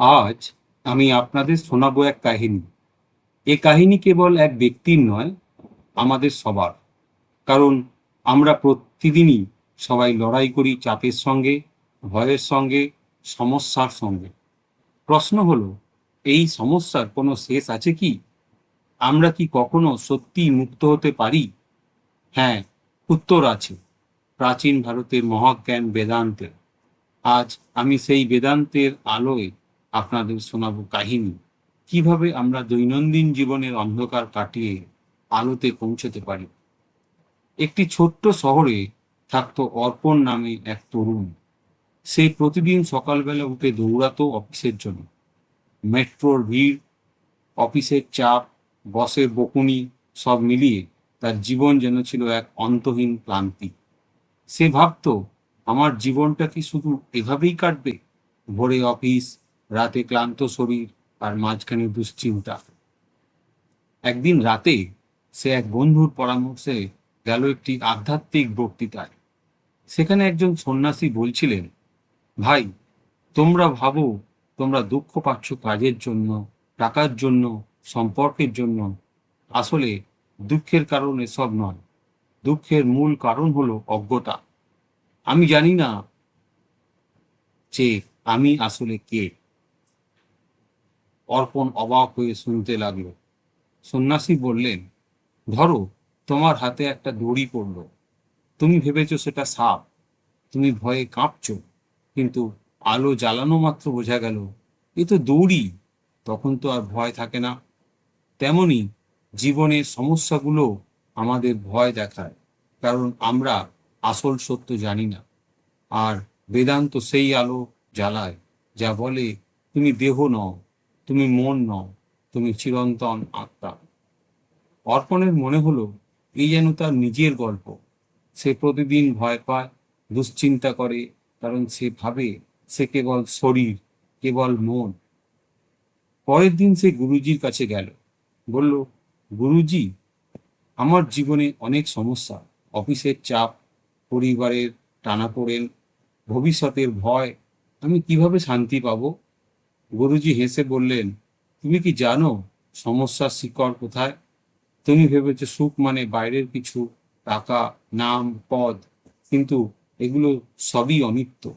আজ আমি আপনাদের শোনাবো এক কাহিনী। এ কাহিনী কেবল এক ব্যক্তির নয়, আমাদের সবার। কারণ আমরা প্রতিদিনই সবাই লড়াই করি চাপের সঙ্গে, ভয়ের সঙ্গে, সমস্যার সঙ্গে। প্রশ্ন হলো, এই সমস্যার কোনো শেষ আছে কি? আমরা কি কখনো সত্যি মুক্ত হতে পারি? হ্যাঁ উত্তর আছে, প্রাচীন ভারতের মহাজ্ঞান বেদান্তে আজ আমি সেই বেদান্তের আলোয় আপনাদের শোনাবো কাহিনী। কীভাবে আমরা দৈনন্দিন জীবনের অন্ধকার কাটিয়ে আলোতে পৌঁছতে পারি? একটি ছোট্ট শহরে থাকত অর্পণ নামে এক তরুণ। সে প্রতিদিন সকালবেলা উঠে দৌড়াতো অফিসের জন্য। মেট্রোর ভিড়, অফিসের চাপ, বসের বকুনি সব মিলিয়ে তার জীবন যেন ছিল এক অন্তহীন ক্লান্তি। সে ভাবতো, আমার জীবনটা কি শুধু এভাবেই কাটবে? ভোরে অফিস রাতে ক্লান্ত শরীর আর মাঝখানে দুশ্চিন্তা। একদিন রাতে সে এক বন্ধুর পরামর্শে গেল একটি আধ্যাত্মিক বক্তৃতায়। সেখানে একজন সন্ন্যাসী বলছিলেন, ভাই, তোমরা ভাবো, তোমরা দুঃখ পাচ্ছ কাজের জন্য, টাকার জন্য, সম্পর্কের জন্য। আসলে দুঃখের কারণ এসব নয়। দুঃখের মূল কারণ হলো অজ্ঞতা। আমি জানি না যে আমি আসলে কে। অর্পণ অবাক হয়ে শুনতে লাগল। সন্ন্যাসী বললেন, ধরো, তোমার হাতে একটা দড়ি পড়ল। তুমি ভেবেছো সেটা সাপ। তুমি ভয়ে কাঁপছো, কিন্তু আলো জ্বালানো মাত্র বোঝা গেল, এ তো দড়ি। তখন তো আর ভয় থাকে না। তেমনি জীবনের সমস্যাগুলো আমাদের ভয় দেখায়, কারণ আমরা আসল সত্য জানি না। আর বেদান্ত সেই আলো জ্বালায়, যা বলে, তুমি দেহ নও তুমি মন নও, তুমি চিরন্তন আত্মা। অর্পণের মনে হলো, এই যেন তার নিজের গল্প। সে প্রতিদিন ভয় পায়, দুশ্চিন্তা করে, কারণ সে ভাবে সে কেবল শরীর, কেবল মন। পরের দিন সে গুরুজির কাছে গেল। বলল, গুরুজি, আমার জীবনে অনেক সমস্যা। অফিসের চাপ, পরিবারের টানাপোড়েন, ভবিষ্যতের ভয়। আমি কীভাবে শান্তি পাবো? গুরুজি হেসে বললেন, তুমি কি জানো সমস্যার শিকড় কোথায়? তুমি ভেবেছো সুখ মানে বাইরের কিছু, টাকা, নাম, পদ, কিন্তু এগুলো সবই অনিত্য।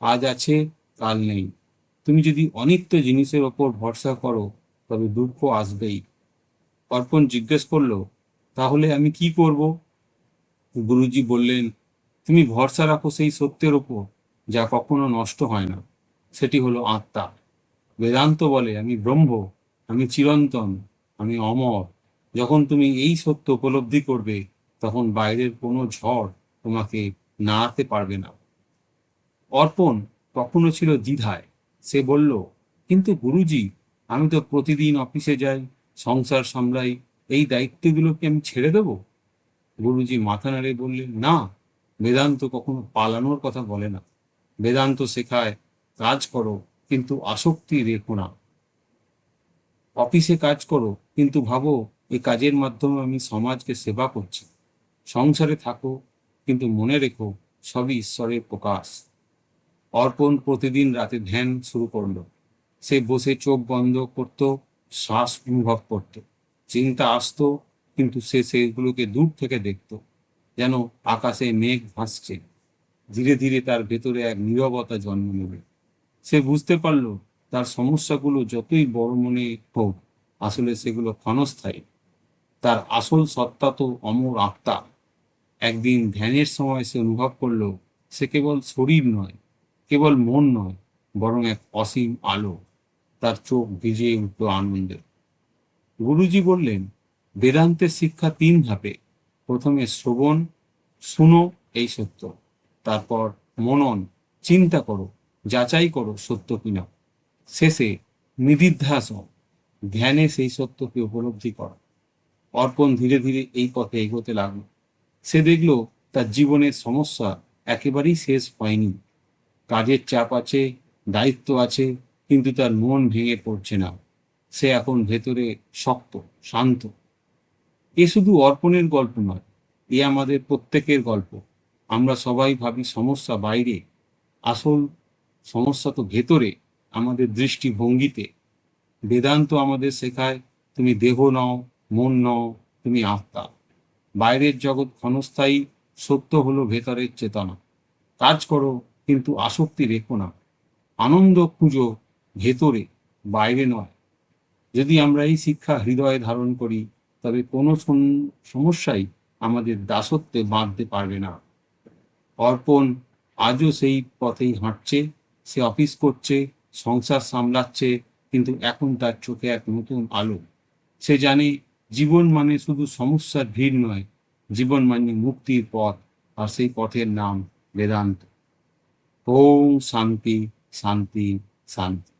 আজ আছে, কাল নেই। তুমি যদি অনিত্য জিনিসের ওপর ভরসা করো, তবে দুঃখ আসবেই। অর্পণ জিজ্ঞেস করল, তাহলে আমি কি করব? গুরুজি বললেন, তুমি ভরসা রাখো সেই সত্যের ওপর, যা কখনো নষ্ট হয় না। সেটি হলো আত্মা। বেদান্ত বলে, আমি ব্রহ্ম, আমি চিরন্তন, আমি অমর। যখন তুমি এই সত্য উপলব্ধি করবে, তখন বাইরের কোনো ঝড় তোমাকে নাড়াতে পারবে না। অর্পণ কখনো ছিল দ্বিধায়। সে বলল, কিন্তু গুরুজি, আমি তো প্রতিদিন অফিসে যাই, সংসার সামলাই, এই দায়িত্বগুলোকে আমি ছেড়ে দেব? গুরুজি মাথা নাড়ে বললেন, না, বেদান্ত কখনো পালানোর কথা বলে না। বেদান্ত শেখায়, কাজ করো কিন্তু আসক্তি রেখো না। অফিসে কাজ করো, কিন্তু ভাবো এই কাজের মাধ্যমে আমি সমাজকে সেবা করছি। সংসারে থাকো, কিন্তু মনে রেখো, সবই ঈশ্বরের প্রকাশ। অর্পণ প্রতিদিন রাতে ধ্যান শুরু করল। সে বসে চোখ বন্ধ করত, শ্বাস অনুভব করত। চিন্তা আসতো, কিন্তু সে সেগুলোকে দূর থেকে দেখত, যেন আকাশে মেঘ ভাসছে। ধীরে ধীরে তার ভেতরে এক নীরবতা জন্ম নেবে। সে বুঝতে পারল তার সমস্যাগুলো যতই বড় মনে হোক, আসলে সেগুলো ক্ষণস্থায়ী। তার আসল সত্তা তো অমর আত্মা। একদিন ধ্যানের সময় সে অনুভব করল, সে কেবল শরীর নয়, কেবল মন নয়, বরং এক অসীম আলো। তার চোখ ভিজে উঠল আনন্দে। গুরুজি বললেন, বেদান্তের শিক্ষা তিন ধাপে। প্রথমে শ্রবণ, শুনো এই সত্য। তারপর মনন, চিন্তা করো। যাচাই করো সত্য কিনা। শেষে নিধিধ্যাস ধ্যানে সেই সত্যকে উপলব্ধি করা। অর্পণ ধীরে ধীরে এই পথে এগোতে লাগল। সে দেখল তার জীবনের সমস্যা একেবারেই শেষ হয়নি। কাজের চাপ আছে, দায়িত্ব আছে, কিন্তু তার মন ভেঙে পড়ছে না। সে এখন ভেতরে শক্ত, শান্ত। এ শুধু অর্পণের গল্প নয়, এ আমাদের প্রত্যেকের গল্প। আমরা সবাই ভাবি সমস্যা বাইরে। আসল সমস্যা তো ভেতরে, আমাদের দৃষ্টিভঙ্গিতে। বেদান্ত আমাদের শেখায়, তুমি দেহ নও, মন নও, তুমি আত্মা। বাইরের জগৎ ক্ষণস্থায়ী, সত্য হলো ভেতরের চেতনা। কাজ করো, কিন্তু আসক্তি রেখো না। আনন্দ খুঁজো, ভেতরে, বাইরে নয়। যদি আমরা এই শিক্ষা হৃদয়ে ধারণ করি, তবে কোনো সমস্যাই আমাদের দাসত্বে বাঁধতে পারবে না। অর্পণ আজও সেই পথেই হাঁটছে। সে অফিস করছে, সংসার সামলাচ্ছে, কিন্তু এখন তার চোখে এক নতুন আলো। সে জানে জীবন মানে শুধু সমস্যার ভিড় নয়, জীবন মানে মুক্তির পথ, আর সেই পথের নাম বেদান্ত। ওম শান্তি শান্তি শান্তি।